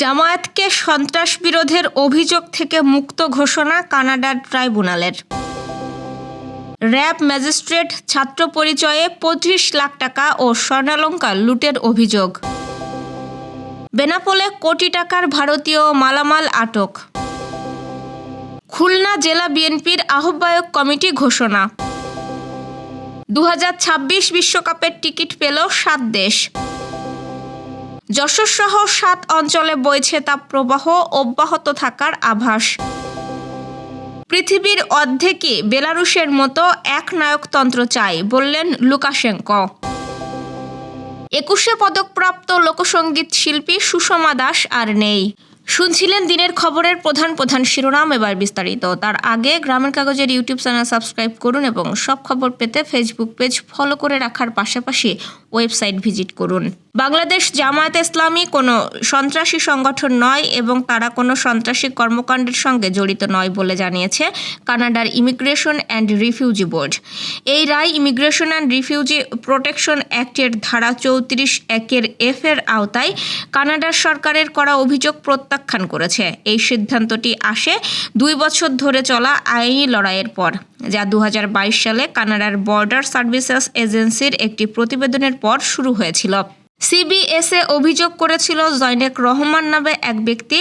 জামায়াতকে সন্ত্রাস বিরোধের অভিযোগ থেকে মুক্ত ঘোষণা কানাডার ট্রাইব্যুনালের। র্যাব ম্যাজিস্ট্রেট ছাত্র পরিচয়ে পঁচিশ লাখ টাকা ও স্বর্ণালঙ্কার লুটের অভিযোগ। বেনাপোলে কোটি টাকার ভারতীয় মালামাল আটক। খুলনা জেলা বিএনপির আহ্বায়ক কমিটি ঘোষণা। দু বিশ্বকাপের টিকিট পেল সাত দেশ। যশোরসহ সাত অঞ্চলে বইছে তাপপ্রবাহ অব্যাহত থাকার আভাস। পৃথিবীর অর্ধেকই বেলারুশের মতো এক নায়কতন্ত্র চাই, বললেন লুকাশেঙ্ক। একুশে পদকপ্রাপ্ত লোকসঙ্গীত শিল্পী সুষমা দাস আর নেই। শুনছিলেন দিনের খবরের প্রধান প্রধান শিরোনাম এবার বিস্তারিত। তার আগে গ্রামের কাগজের ইউটিউব চ্যানেল সাবস্ক্রাইব করুন এবং সব খবর পেতে ফেসবুক পেজ ফলো করে রাখার পাশাপাশি ওয়েবসাইট ভিজিট করুন। বাংলাদেশ জামায়াত ইসলামী কোনো সন্ত্রাসী সংগঠন নয় এবং তারা কোনো সন্ত্রাসী কর্মকাণ্ডের সঙ্গে জড়িত নয় বলে জানিয়েছে কানাডার ইমিগ্রেশন অ্যান্ড রিফিউজি বোর্ড এই রায় ইমিগ্রেশন অ্যান্ড রিফিউজি প্রোটেকশন অ্যাক্টের ধারা চৌত্রিশ একের এফ এর আওতায় কানাডার সরকারের করা অভিযোগ প্রত্যাখ্যান করেছে। এই সিদ্ধান্তটি আসে দুই বছর ধরে চলা আইনি লড়াইয়ের পর। যা দু হাজার বাইশ সালে কানাডার বর্ডার সার্ভিসেস এজেন্সির একটি প্রতিবেদনের পর শুরু হয়েছিল। সিবিএসএ অভিযোগ করেছিল জৈনেক রহমান নামে এক ব্যক্তি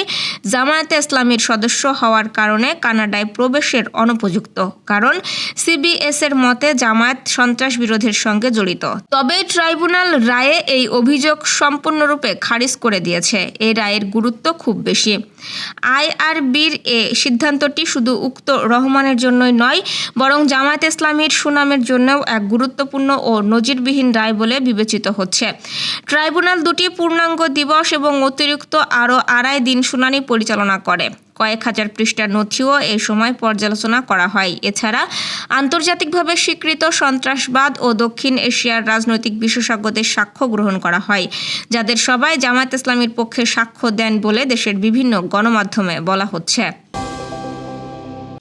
জামায়াতে ইসলামীর সদস্য হওয়ার কারণে কানাডায় প্রবেশের অনুপযুক্ত। কারণ সিবিএস এর মতে জামায়াত সন্ত্রাস বিরোধের সঙ্গে জড়িত। তবে ট্রাইব্যুনাল রায়ে এই অভিযোগ সম্পূর্ণরূপে খারিজ করে দিয়েছে। এই রায়ের গুরুত্ব খুব বেশি। আইআরবির এ সিদ্ধান্তটি শুধু উক্ত রহমানের জন্যই নয়, বরং জামায়াত ইসলামীর সুনামের জন্যও এক গুরুত্বপূর্ণ ও নজিরবিহীন রায় বলে বিবেচিত হচ্ছে। ট্রাইব্যুনাল দুটি পূর্ণাঙ্গ দিবস এবং অতিরিক্ত আরও আড়াই দিন শুনানি পরিচালনা করে। কয়েক হাজার পৃষ্ঠার নথিও এই সময় পর্যালোচনা করা হয়। এছাড়া আন্তর্জাতিকভাবে স্বীকৃত সন্ত্রাসবাদ ও দক্ষিণ এশিয়ার রাজনৈতিক বিশেষজ্ঞদের সাক্ষ্য গ্রহণ করা হয়, যাদের সবাই জামায়াত ইসলামীর পক্ষে সাক্ষ্য দেন বলে দেশের বিভিন্ন গণমাধ্যমে বলা হচ্ছে।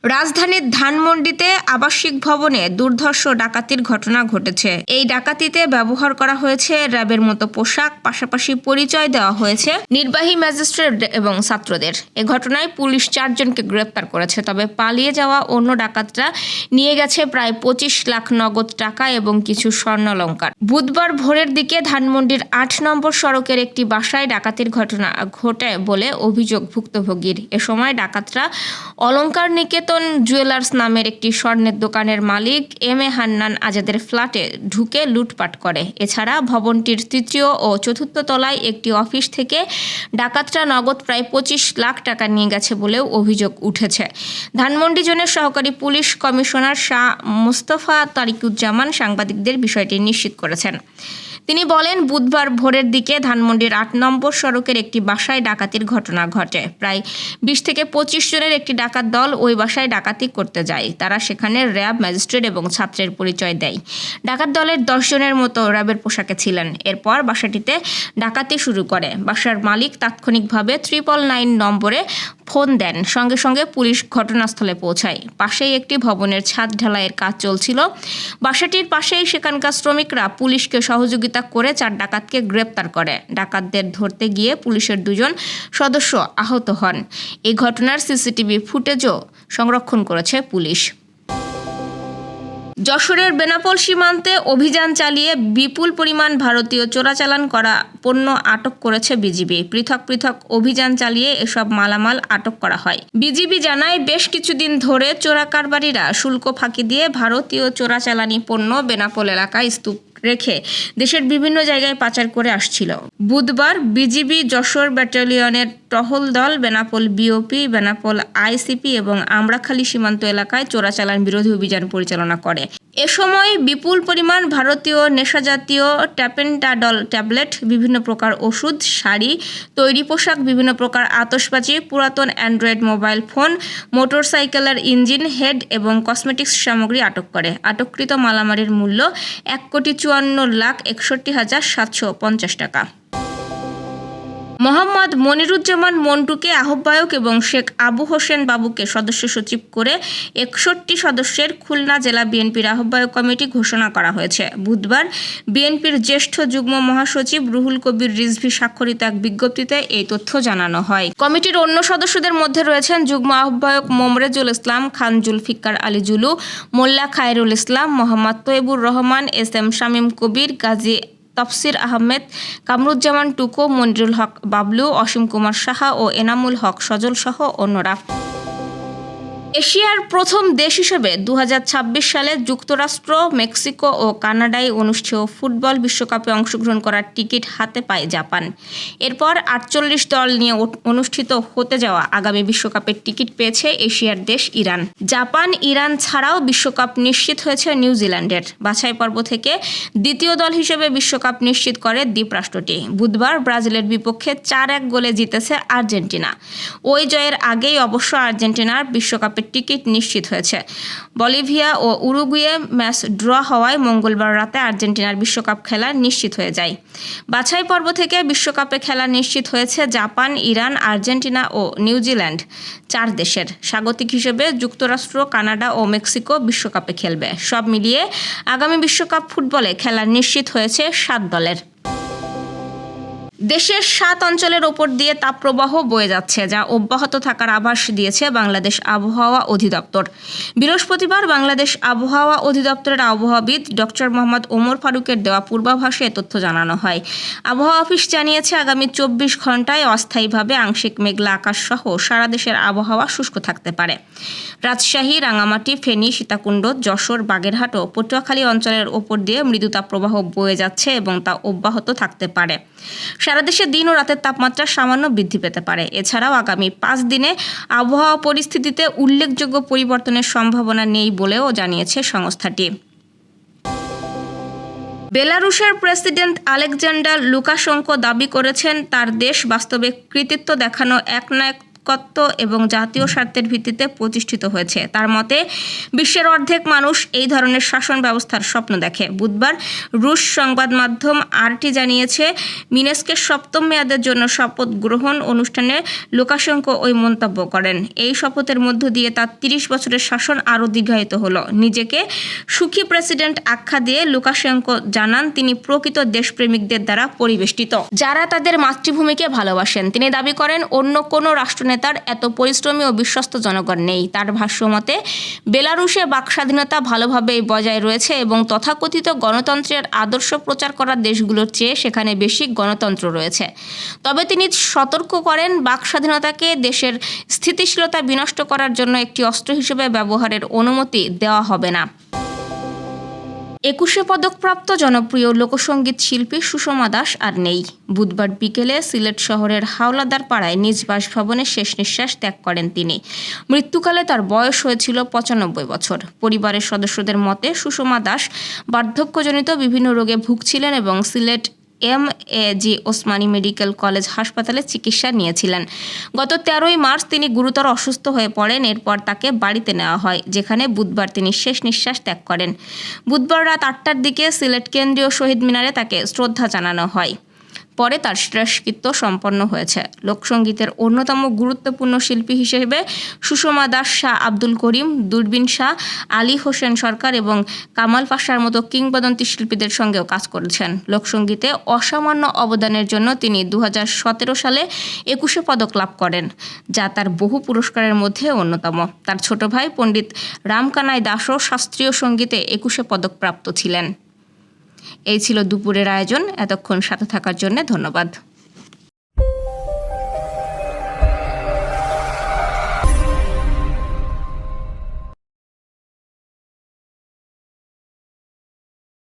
রাজধানীর ধানমন্ডিতে আবাসিক ভবনে দুর্ধর্ষ ডাকাতির ঘটনা ঘটেছে। এই ডাকাতিতে ব্যবহার করা হয়েছে র্যাবের মতো পোশাক, পাশাপাশি পরিচয় দেওয়া হয়েছে নির্বাহী ম্যাজিস্ট্রেট এবং ছাত্রদের। এ ঘটনায় পুলিশ চারজনকে গ্রেপ্তার করেছে, তবে পালিয়ে যাওয়া অন্য ডাকাতরা নিয়ে গেছে প্রায় পঁচিশ লাখ নগদ টাকা এবং কিছু স্বর্ণালঙ্কার বুধবার ভোরের দিকে ধানমন্ডির আট নম্বর সড়কের একটি বাসায় ডাকাতির ঘটনা ঘটে বলে অভিযোগ ভুক্তভোগীর এ সময় ডাকাতরা অলঙ্কার নিকেতন জুয়েলার্স নামের একটি স্বর্ণের দোকানের মালিক এম এ হান্নান আজাদের ফ্ল্যাটে ঢুকে লুটপাট করে। এছাড়া ভবনটির তৃতীয় ও চতুর্থ তলায় একটি অফিস থেকে ডাকাতরা নগদ প্রায় পঁচিশ লাখ টাকা নিয়ে গেছে বলেও অভিযোগ উঠেছে। ধানমন্ডি জোনের সহকারী পুলিশ কমিশনার শাহ মোস্তফা তারিকুজ্জামান সাংবাদিকদের বিষয়টি নিশ্চিত করেছেন। তিনি বলেন, বুধবার ভোরের দিকে ধানমন্ডির আট নম্বর সড়কের একটি বাসায় ডাকাতির ঘটনা ঘটে। প্রায় বিশ থেকে পঁচিশ জনের একটি ডাকাত দল ওই বাসায় ডাকাতি করতে যায়। তারা সেখানে র্যাব, ম্যাজিস্ট্রেট এবং ছাত্রের পরিচয় দেয়। ডাকাত দলের দশ জনের মতো র্যাবের পোশাকে ছিলেন। এরপর বাসাটিতে ডাকাতি শুরু করে। বাসার মালিক তাৎক্ষণিকভাবে ত্রিপল নাইন নম্বরে ফোন দেন। সঙ্গে সঙ্গে পুলিশ ঘটনাস্থলে পৌঁছায়। পাশেই একটি ভবনের ছাদ ঢালাইয়ের কাজ চলছিল। বাসাটির পাশেই সেখানকার শ্রমিকরা পুলিশকে সহযোগিতা করে চার ডাকাতকে গ্রেপ্তার করে। ডাকাতদের ধরতে গিয়ে পুলিশের দুজন সদস্য আহত হন। এই ঘটনার সিসিটিভি ফুটেজও সংরক্ষণ করেছে পুলিশ। যশোরের বেনাপোল সীমান্তে অভিযান চালিয়ে বিপুল পরিমাণ ভারতীয় চোরাচালান করা পণ্য আটক করেছে বিজিবি। পৃথক পৃথক অভিযান চালিয়ে এসব মালামাল আটক করা হয়। বিজিবি জানায়, বেশ কিছুদিন ধরে চোরাকারবারীরা শুল্ক ফাঁকি দিয়ে ভারতীয় চোরাচালানি পণ্য বেনাপোল এলাকায় স্তূপ রেখে দেশের বিভিন্ন জায়গায় পাচার করে আসছিল। বুধবার বিজিবি যশোর ব্যাটালিয়নের টহল দল বেনাপোল বিওপি, বেনাপোল আইসিপি এবং আমরাখালী সীমান্ত এলাকায় চোরাচালান বিরোধী অভিযান পরিচালনা করে। এ সময় বিপুল পরিমাণ ভারতীয় নেশাজাতীয় ট্যাপেন্টাডল ট্যাবলেট, বিভিন্ন প্রকার ওষুধ, শাড়ি, তৈরি পোশাক, বিভিন্ন প্রকার আতসবাজি পুরাতন অ্যান্ড্রয়েড মোবাইল ফোন, মোটরসাইকেলের ইঞ্জিন, হেড এবং কসমেটিক্স সামগ্রী আটক করে। আটককৃত মালামারির মূল্য এক কোটি চুয়ান্ন লাখ একষট্টি হাজার সাতশো পঞ্চাশ টাকা। মোহাম্মদ মনিরুজ্জামান মন্টুকে আহ্বায়ক এবং শেখ আবু হোসেন বাবুকে সদস্য সচিব করে একষট্টি সদস্যের খুলনা জেলা বিএনপির আহ্বায়ক কমিটি ঘোষণা করা হয়েছে। বুধবার বিএনপির জ্যেষ্ঠ যুগ্ম মহাসচিব রুহুল কবির রিজভি স্বাক্ষরিত এক বিজ্ঞপ্তিতে এই তথ্য জানানো হয়। কমিটির অন্য সদস্যদের মধ্যে রয়েছেন যুগ্ম আহ্বায়ক Momrezul Islam Khan Zulfikar Ali Zulu, Molla Khairul Islam, Mohammad Taibur Rahman, S M Shamim Kabir, Gazi Tafsir Ahmed, Kamruzzaman টুকো, Monirul Haque Bablu, Asim Kumar Saha ও এনামুল হক সজল সহ অন্যরা। এশিয়ার প্রথম দেশ হিসেবে দু হাজার ছাব্বিশ সালে যুক্তরাষ্ট্র, মেক্সিকো ও কানাডায় অনুষ্ঠেয় ফুটবল বিশ্বকাপে অংশগ্রহণ করার টিকিট হাতে পায় জাপান। এরপর আটচল্লিশ দল নিয়ে অনুষ্ঠিত হতে যাওয়া আগামী বিশ্বকাপের টিকিট পেয়েছে এশিয়ার দেশ ইরান। জাপান, ইরান ছাড়াও বিশ্বকাপ নিশ্চিত হয়েছে নিউজিল্যান্ডের। বাছাই পর্ব থেকে দ্বিতীয় দল হিসেবে বিশ্বকাপ নিশ্চিত করে দ্বীপরাষ্ট্রটি। বুধবার ব্রাজিলের বিপক্ষে চার এক গোলে জিতেছে আর্জেন্টিনা। ওই জয়ের আগেই অবশ্য আর্জেন্টিনার বিশ্বকাপের টিকিট নিশ্চিত হয়েছে। বলিভিয়া ও উরুগুয়ে ম্যাচ ড্র হওয়ায় মঙ্গলবার রাতে আর্জেন্টিনার বিশ্বকাপ খেলা নিশ্চিত হয়ে যায়। বাছাই পর্ব থেকে বিশ্বকাপে খেলা নিশ্চিত হয়েছে জাপান, ইরান, আর্জেন্টিনা ও নিউজিল্যান্ড চার দেশের। স্বাগতিক হিসেবে যুক্তরাষ্ট্র, কানাডা ও মেক্সিকো বিশ্বকাপে খেলবে। সব মিলিয়ে আগামী বিশ্বকাপ ফুটবলে খেলা নিশ্চিত হয়েছে সাত দলের। দেশের সাত অঞ্চলের ওপর দিয়ে তাপপ্রবাহ বয়ে যাচ্ছে, যা অব্যাহত থাকার আভাস দিয়েছে বাংলাদেশ আবহাওয়া অধিদপ্তর। বৃহস্পতিবার বাংলাদেশ আবহাওয়া অধিদপ্তরের আবহাওয়াবিদ ডক্টর মোহাম্মদ ওমর ফারুকের দেওয়া পূর্বাভাসে এ তথ্য জানানো হয়। আবহাওয়া অফিস জানিয়েছে, আগামী চব্বিশ ঘন্টায় অস্থায়ীভাবে আংশিক মেঘলা আকাশ সহ সারা দেশের আবহাওয়া শুষ্ক থাকতে পারে। রাজশাহী, রাঙামাটি, ফেনী, সীতাকুণ্ড, যশোর, বাগেরহাট ও পটুয়াখালী অঞ্চলের ওপর দিয়ে মৃদু তাপপ্রবাহ বয়ে যাচ্ছে এবং তা অব্যাহত থাকতে পারে। সারা দেশে দিন ও রাতের তাপমাত্রা সামান্য বৃদ্ধি পেতে পারে। এছাড়াও আগামী পাঁচ দিনে আবহাওয়া পরিস্থিতিতে উল্লেখযোগ্য পরিবর্তনের সম্ভাবনা নেই বলেও জানিয়েছে সংস্থাটি। বেলারুশের প্রেসিডেন্ট আলেকজান্ডার লুকাশঙ্কো দাবি করেছেন, তার দেশ বাস্তবে কৃতিত্ব দেখানো একনায়কত্ব এবং জাতীয় স্বার্থের ভিত্তিতে প্রতিষ্ঠিত হয়েছে। তার মতে, বিশ্বের অর্ধেক মানুষ এই ধরনের শাসন ব্যবস্থার স্বপ্ন দেখে। বুধবার রুশ সংবাদ মাধ্যম আরটি জানিয়েছে, মিনেস্কের সপ্তম মেয়াদের জন্য শপথ গ্রহণ অনুষ্ঠানে লুকাশঙ্কো ওই মন্তব্য করেন। এই শপথের মধ্য দিয়ে তার তিরিশ বছরের শাসন আরও দীর্ঘায়িত হলো। নিজেকে সুখী প্রেসিডেন্ট আখ্যা দিয়ে লুকাশেঙ্কো জানান, তিনি প্রকৃত দেশপ্রেমিকদের দ্বারা পরিবেষ্টিত। যারা তাদের মাতৃভূমিকে ভালোবাসেন, তিনি দাবি করেন, অন্য কোনো রাষ্ট্রনেতার এত পরিশ্রমী ও বিশ্বস্ত জনগণ নেই। তার ভাষ্যমতে, বেলারুশে বাক স্বাধীনতা ভালোভাবেই বজায় রয়েছে এবং তথাকথিত গণতন্ত্রের আদর্শ প্রচার করা দেশগুলোর চেয়ে সেখানে বেশি গণতন্ত্র রয়েছে। তবে তিনি সতর্ক করেন, বাক স্বাধীনতাকে দেশের স্থিতিশীলতা বিনষ্ট করার জন্য একটি অস্ত্র হিসেবে ব্যবহারের অনুমতি দেওয়া হবে না। একুশে পদকপ্রাপ্ত জনপ্রিয় লোকসঙ্গীত শিল্পী সুষমা দাস আর নেই। বুধবার বিকেলে সিলেট শহরের হাওলাদার পাড়ায় নিজ বাসভবনে শেষ নিঃশ্বাস ত্যাগ করেন তিনি। মৃত্যুকালে তার বয়স হয়েছিল পঁচানব্বই বছর। পরিবারের সদস্যদের মতে, সুষমা দাস বার্ধক্যজনিত বিভিন্ন রোগে ভুগছিলেন এবং Sylhet M A G Osmani medical college হাসপাতালে চিকিৎসা নিয়েছিলেন। গত তেরোই মার্চ তিনি গুরুতর অসুস্থ হয়ে পড়েন, এরপর তাকে বাড়িতে নেওয়া হয়, যেখানে বুধবার তিনি শেষ নিঃশ্বাস ত্যাগ করেন। বুধবার রাত আটটার দিকে সিলেট কেন্দ্রীয় শহীদ মিনারে তাকে শ্রদ্ধা জানানো হয়। পরে তার শেষকৃত্য সম্পন্ন হয়েছে। লোকসঙ্গীতের অন্যতম গুরুত্বপূর্ণ শিল্পী হিসেবে সুষমা দাস শাহ আব্দুল করিম, দূরবীন শাহ, আলী হোসেন সরকার এবং কামাল পাশার মতো কিংবদন্তি শিল্পীদের সঙ্গেও কাজ করেছেন। লোকসঙ্গীতে অসামান্য অবদানের জন্য তিনি দু হাজার সতেরো সালে একুশে পদক লাভ করেন, যা তার বহু পুরস্কারের মধ্যে অন্যতম। তার ছোট ভাই পণ্ডিত রামকানাই দাসও শাস্ত্রীয় সঙ্গীতে একুশে পদক প্রাপ্ত ছিলেন। এই ছিল দুপুরের আয়োজন। এতক্ষণ সাথে থাকার জন্য ধন্যবাদ।